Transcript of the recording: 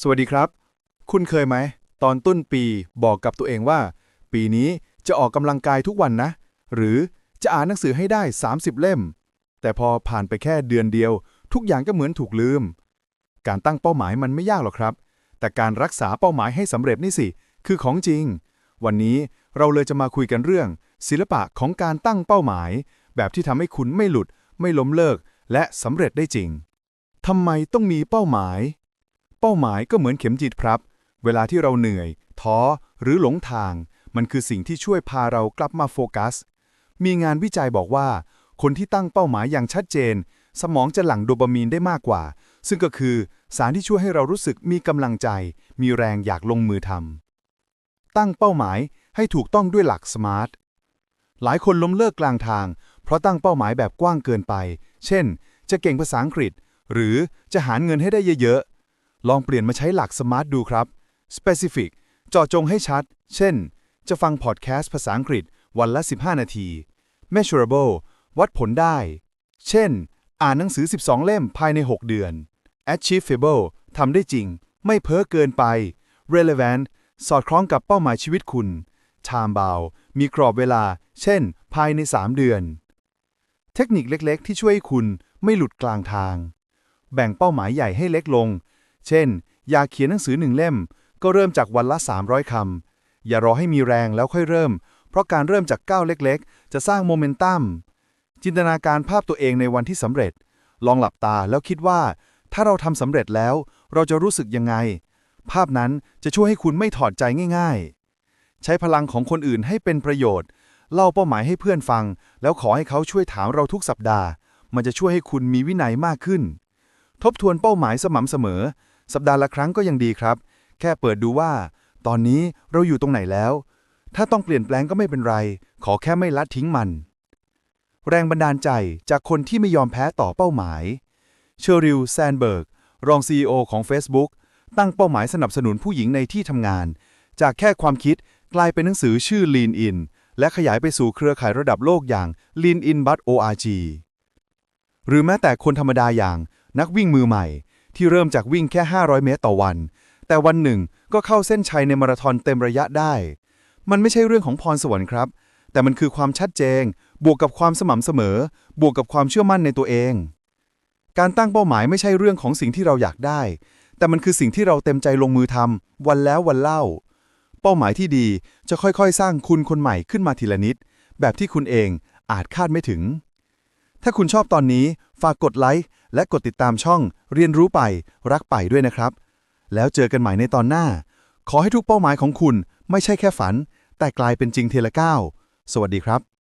สวัสดีครับ คุณเคยไหม ตอนต้นปีบอกกับตัวเองว่า ปีนี้จะออกกำลังกายทุกวันนะ หรือจะอ่านหนังสือให้ได้ 30 เล่ม แต่พอผ่านไปแค่เดือนเดียว ทุกอย่างก็เหมือนถูกลืม การตั้งเป้าหมายมันไม่ยากหรอกครับ แต่การรักษาเป้าหมายให้สำเร็จนี่สิ คือของจริง วันนี้เราเลยจะมาคุยกันเรื่อง ศิลปะของการตั้งเป้าหมาย แบบที่ทำให้คุณไม่หลุด ไม่ล้มเลิก และสำเร็จได้จริงทำไมต้องมีเป้าหมาย เป้าหมายก็เหมือนเข็มจิตครับ เวลาที่เราเหนื่อย ท้อ หรือหลงทาง มันคือสิ่งที่ช่วยพาเรากลับมาโฟกัส มีงานวิจัยบอกว่า คนที่ตั้งเป้าหมายอย่างชัดเจน สมองจะหลั่งโดปามีนได้มากกว่า ซึ่งก็คือสารที่ช่วยให้เรารู้สึกมีกำลังใจ มีแรงอยากลงมือทำตั้งเป้าหมายให้ถูกต้องด้วยหลักสมาร์ทหลายคนล้มเลิกกลางทาง เพราะตั้งเป้าหมายแบบกว้างเกินไป เช่น จะเก่งภาษาอังกฤษ หรือจะหาเงินให้ได้เยอะ ลองเปลี่ยนมาใช้หลักสมาร์ทดูครับ specific เจาะจงให้ชัด เช่น จะฟังพอดแคสต์ภาษาอังกฤษวันละ 15 นาที measurable วัดผลได้ เช่น อ่านหนังสือ 12 เล่มภายใน 6 เดือน achievable ทำได้จริง ไม่เพ้อเกินไป relevant สอดคล้องกับเป้าหมายชีวิตคุณ time bound มีกรอบเวลา เช่น ภายใน 3 เดือน เทคนิคเล็กๆ ที่ช่วยคุณไม่หลุดกลางทาง แบ่งเป้าหมายใหญ่ให้เล็กลง เช่น อยากเขียนหนังสือหนึ่งเล่ม ก็เริ่มจากวันละ 300คำอย่ารอให้มีแรงแล้วค่อยเริ่ม เพราะการเริ่มจากก้าวเล็กๆ จะสร้างโมเมนตัม จินตนาการภาพตัวเองในวันที่สำเร็จ ลองหลับตาแล้วคิดว่า ถ้าเราทำสำเร็จแล้ว เราจะรู้สึกยังไง ภาพนั้นจะช่วยให้คุณไม่ถอดใจง่าย ๆ ใช้พลังของคนอื่นให้เป็นประโยชน์ เล่าเป้าหมายให้เพื่อนฟัง แล้วขอให้เขาช่วยถามเราทุกสัปดาห์ มันจะช่วยให้คุณมีวินัยมากขึ้นทบทวนเป้าหมายสม่ำเสมอ สัปดาห์ละครั้งก็ยังดีครับ แค่เปิดดูว่า ตอนนี้เราอยู่ตรงไหนแล้ว ถ้าต้องเปลี่ยนแปลงก็ไม่เป็นไร ขอแค่ไม่ละทิ้งมัน แรงบันดาลใจจากคนที่ไม่ยอมแพ้ต่อเป้าหมาย เชอริลแซนเบิร์ก รอง CEO ของ Facebook ตั้งเป้าหมายสนับสนุนผู้หญิงในที่ทำงาน จากแค่ความคิดกลายเป็นหนังสือชื่อ Lean In และขยายไปสู่เครือข่ายระดับโลกอย่าง Lean In But ORG หรือแม้แต่คนธรรมดาอย่างนักวิ่งมือใหม่ ที่เริ่มจากวิ่งแค่ 500 เมตรต่อวัน แต่วันหนึ่งก็เข้าเส้นชัยในมาราธอนเต็มระยะได้ มันไม่ใช่เรื่องของพรสวรรค์ครับ แต่มันคือความชัดเจน บวกกับความสม่ำเสมอ บวกกับความเชื่อมั่นในตัวเอง การตั้งเป้าหมายไม่ใช่เรื่องของสิ่งที่เราอยากได้ แต่มันคือสิ่งที่เราเต็มใจลงมือทำวันแล้ววันเล่า เป้าหมายที่ดีจะค่อยๆ สร้างคุณคนใหม่ขึ้นมาทีละนิด แบบที่คุณเองอาจคาดไม่ถึง ถ้าคุณชอบตอนนี้ฝากกดไลค์ และกดติดตามช่องเรียนรู้ไป รักไปด้วยนะครับ แล้วเจอกันใหม่ในตอนหน้า ขอให้ทุกเป้าหมายของคุณไม่ใช่แค่ฝัน แต่กลายเป็นจริงเทละก้าวสวัสดีครับ